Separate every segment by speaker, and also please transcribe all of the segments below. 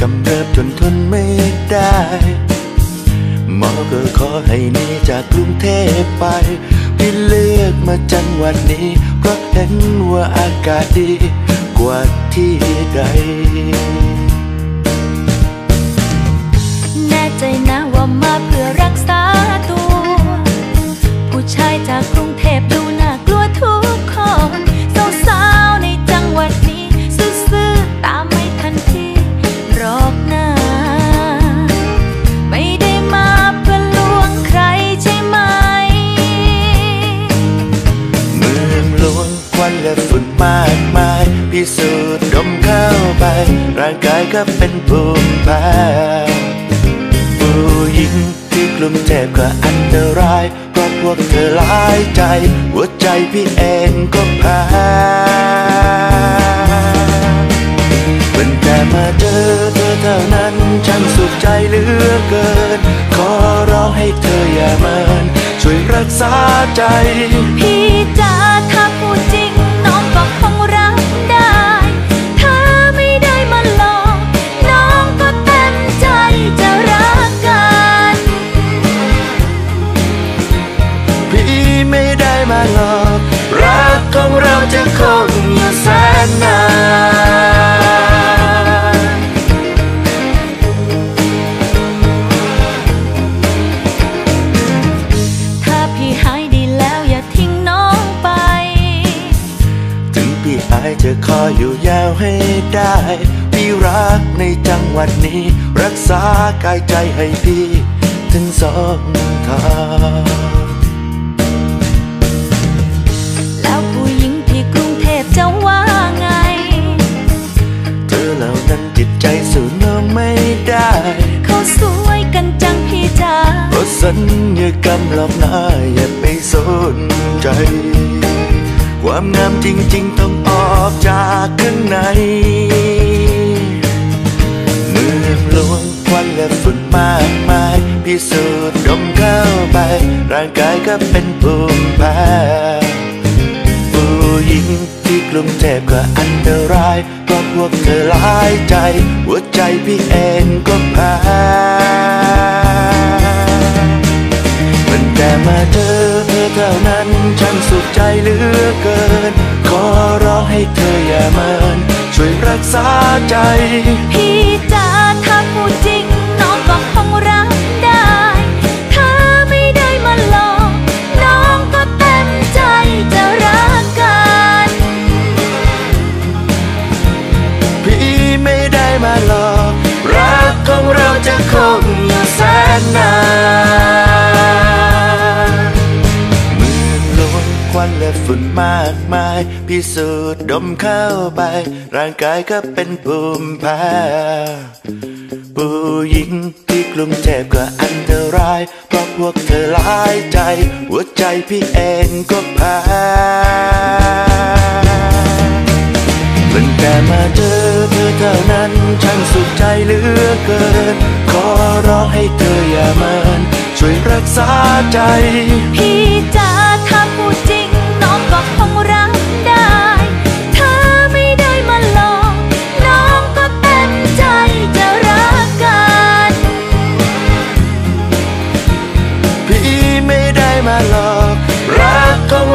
Speaker 1: กำเริบจนทนไม่ได้หมอก็ขอให้หนีจากกรุงเทพไปพี่เลือกมาจังหวัดนี้เพราะเห็นว่าอากาศดีกว่าที่ใด
Speaker 2: ร่างกา
Speaker 1: ยก็เป็นภูมิแพ้ผู้หญิงที่กลุ่มเทพก็อันตรายเพราะพวกเธอหลายใจ หัวใจพี่เองก็แพ้เป็นแต่มาเจอเธอเท่านั้นฉันสุขใจเหลือเกิน ขอร้องให้เธออย่าเมินช่วยรักษาใจ
Speaker 2: พี่ จะ
Speaker 1: คอย
Speaker 2: อยู่
Speaker 1: ยาวให้ได้พี่รักในจังหวัดนี้ รักษากายใจให้พี่ ถึงสองทาง
Speaker 2: แล้วผู้หญิงที่กรุงเทพจะว่าไง
Speaker 1: เธอเหล่านั้นจิตใจสู้น้องไม่ได้
Speaker 2: เขาสวยกันจังพี่จ๋า
Speaker 1: เพราะสัญญากรรมหลอกหน้าอย่าไปสนใจ ความงามจริง ๆ ต้องออกจากข้างใน เมืองหลวงควันและฝุ่นมากมาย พิสูจน์ดมเข้าไป ร่างกายก็เป็นภูมิแพ้ผู้หญิงที่กรุงเทพก็อันตรายเพราะพวกเธอหลายใจ หัวใจพี่เองก็แพ้มันแต่มาเจอเธอเท่านั้นฉันสุขใจเหลือ ให้เธออย่าเมิน ช่วยรักษาใจ
Speaker 2: พี่จ๋าถ้าพูดจริง น้องก็คงรับได้ ถ้าไม่ได้มาหลอกน้องก็เต็มใจจะรักกัน
Speaker 1: พี่ไม่ได้มาหลอก รักของเราจะคงอยู่แสนนาน วันและฝุ่นมากมาย พิสูจน์ดมเข้าไป ร่างกายก็เป็นภูมิแพ้ผู้หญิงที่กรุงเทพก็อันตราย เพราะพวกเธอหลายใจ หัวใจพี่เองก็แพ้ตั้งแต่มาเจอเธอเท่านั้นฉันสุขใจเหลือเกิน ขอร้องให้เธออย่าเมินช่วยรักษาใจ
Speaker 2: พี่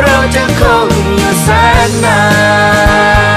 Speaker 1: เราจะคงอยู่แสนนาน